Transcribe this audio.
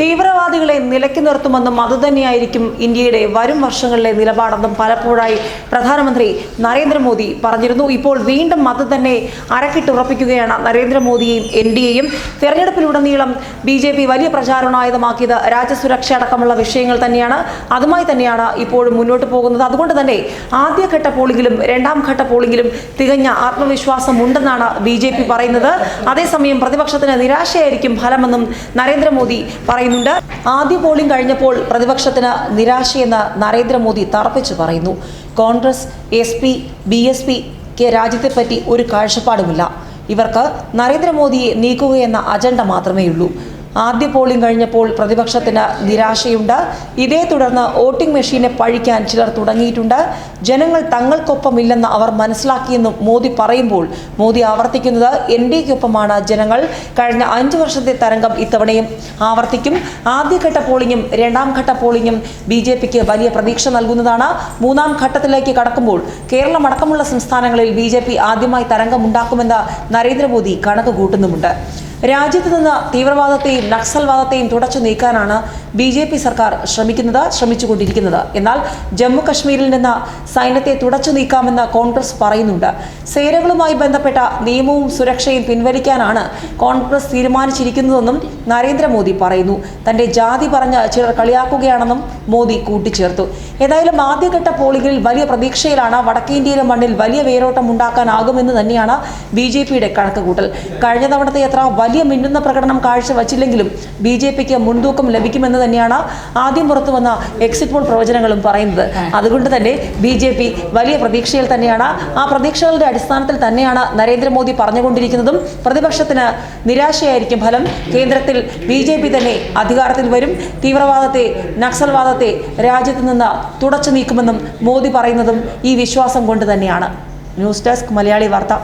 തീവ്രവാദികളെ നിലയ്ക്ക് നിർത്തുമെന്നും അതുതന്നെയായിരിക്കും ഇന്ത്യയുടെ വരും വർഷങ്ങളിലെ നിലപാടെന്നും പലപ്പോഴായി പ്രധാനമന്ത്രി നരേന്ദ്രമോദി പറഞ്ഞിരുന്നു. ഇപ്പോൾ വീണ്ടും അത് തന്നെ അരക്കിട്ടുറപ്പിക്കുകയാണ് നരേന്ദ്രമോദിയെയും എൻ ഡി എയും. തെരഞ്ഞെടുപ്പിലുടനീളം ബി ജെ പി വലിയ പ്രചാരണായുധമാക്കിയത് രാജ്യസുരക്ഷ അടക്കമുള്ള വിഷയങ്ങൾ തന്നെയാണ്. അതുമായി തന്നെയാണ് ഇപ്പോഴും മുന്നോട്ട് പോകുന്നത്. അതുകൊണ്ട് തന്നെ ആദ്യഘട്ട പോളിംഗിലും രണ്ടാം ഘട്ട പോളിംഗിലും തികഞ്ഞ ആത്മവിശ്വാസം ഉണ്ടെന്നാണ് ബി ജെ പി പറയുന്നത്. അതേസമയം പ്രതിപക്ഷത്തിന് നിരാശയായിരിക്കും ഫലമെന്നും നരേന്ദ്രമോദി പറയുന്നുണ്ട്. ആദ്യ പോളിംഗ് കഴിഞ്ഞപ്പോൾ പ്രതിപക്ഷത്തിന് നിരാശയെന്ന് നരേന്ദ്രമോദി തറപ്പിച്ചു പറയുന്നു. Congress S P B S പിക്ക് രാജ്യത്തെപ്പറ്റി ഒരു കാഴ്ചപ്പാടുമില്ല. ഇവർക്ക് നരേന്ദ്രമോദിയെ നീക്കുകയെന്ന അജണ്ട മാത്രമേ ഉള്ളൂ ആദ്യ പോളിംഗ് കഴിഞ്ഞപ്പോൾ പ്രതിപക്ഷത്തിന് നിരാശയുണ്ട്. ഇതേ തുടർന്ന് വോട്ടിംഗ് മെഷീനെ പഴിക്കാൻ ചിലർ തുടങ്ങിയിട്ടുണ്ട്. ജനങ്ങൾ തങ്ങൾക്കൊപ്പമില്ലെന്ന് അവർ മനസ്സിലാക്കിയെന്നും മോദി പറയുമ്പോൾ മോദി ആവർത്തിക്കുന്നത് എൻ ഡി എക്കൊപ്പമാണ്. ജനങ്ങൾ കഴിഞ്ഞ അഞ്ചു വർഷത്തെ തരംഗം ഇത്തവണയും ആവർത്തിക്കും. ആദ്യഘട്ട പോളിംഗും രണ്ടാം ഘട്ട പോളിംഗും ബി ജെ പിക്ക് വലിയ പ്രതീക്ഷ നൽകുന്നതാണ്. മൂന്നാം ഘട്ടത്തിലേക്ക് കടക്കുമ്പോൾ കേരളം അടക്കമുള്ള സംസ്ഥാനങ്ങളിൽ ബി ജെ പി ആദ്യമായി തരംഗമുണ്ടാക്കുമെന്ന് നരേന്ദ്രമോദി കണക്ക് കൂട്ടുന്നുമുണ്ട് രാജ്യത്ത് നിന്ന് തീവ്രവാദത്തെയും നക്സൽവാദത്തെയും തുടച്ചു നീക്കാനാണ് ബി ജെ പി സർക്കാർ ശ്രമിക്കുന്നത് ശ്രമിച്ചുകൊണ്ടിരിക്കുന്നത്. എന്നാൽ ജമ്മു കശ്മീരിൽ നിന്ന് സൈന്യത്തെ തുടച്ചു നീക്കാമെന്ന് കോൺഗ്രസ് പറയുന്നുണ്ട്. സേനകളുമായി ബന്ധപ്പെട്ട നിയമവും സുരക്ഷയും പിൻവലിക്കാനാണ് കോൺഗ്രസ് തീരുമാനിച്ചിരിക്കുന്നതെന്നും നരേന്ദ്രമോദി പറയുന്നു. തന്റെ ജാതി പറഞ്ഞ് ചിലർ കളിയാക്കുകയാണെന്നും മോദി കൂട്ടിച്ചേർത്തു. ഏതായാലും ആദ്യഘട്ട പോളിംഗിൽ വലിയ പ്രതീക്ഷയിലാണ് വടക്കേന്ത്യയിലെ മണ്ണിൽ വലിയ വേരോട്ടം ഉണ്ടാക്കാനാകുമെന്ന് തന്നെയാണ് ബി ജെ പിയുടെ കണക്കുകൂട്ടൽ. കഴിഞ്ഞ തവണത്തെ അത്ര വലിയ മിന്നുന്ന പ്രകടനം കാഴ്ചവച്ചില്ലെങ്കിലും ബി ജെ പിക്ക് മുൻതൂക്കം ലഭിക്കുമെന്ന് തന്നെയാണ് ആദ്യം പുറത്തു വന്ന എക്സിറ്റ് പോൾ പ്രവചനങ്ങളും പറയുന്നത്. അതുകൊണ്ട് തന്നെ ബി ജെ പി വലിയ പ്രതീക്ഷയിൽ തന്നെയാണ്. ആ പ്രതീക്ഷകളുടെ അടിസ്ഥാനത്തിൽ തന്നെയാണ് നരേന്ദ്രമോദി പറഞ്ഞുകൊണ്ടിരിക്കുന്നതും. പ്രതിപക്ഷത്തിന് നിരാശയായിരിക്കും ഫലം. കേന്ദ്രത്തിൽ ബി ജെ പി തന്നെ അധികാരത്തിൽ വരും. തീവ്രവാദത്തെ നക്സൽവാദത്തെ രാജ്യത്ത് നിന്ന് തുടച്ചു നീക്കുമെന്നും മോദി പറയുന്നതും ഈ വിശ്വാസം കൊണ്ട് തന്നെയാണ്. ന്യൂസ് ഡെസ്ക് മലയാളി വാർത്ത.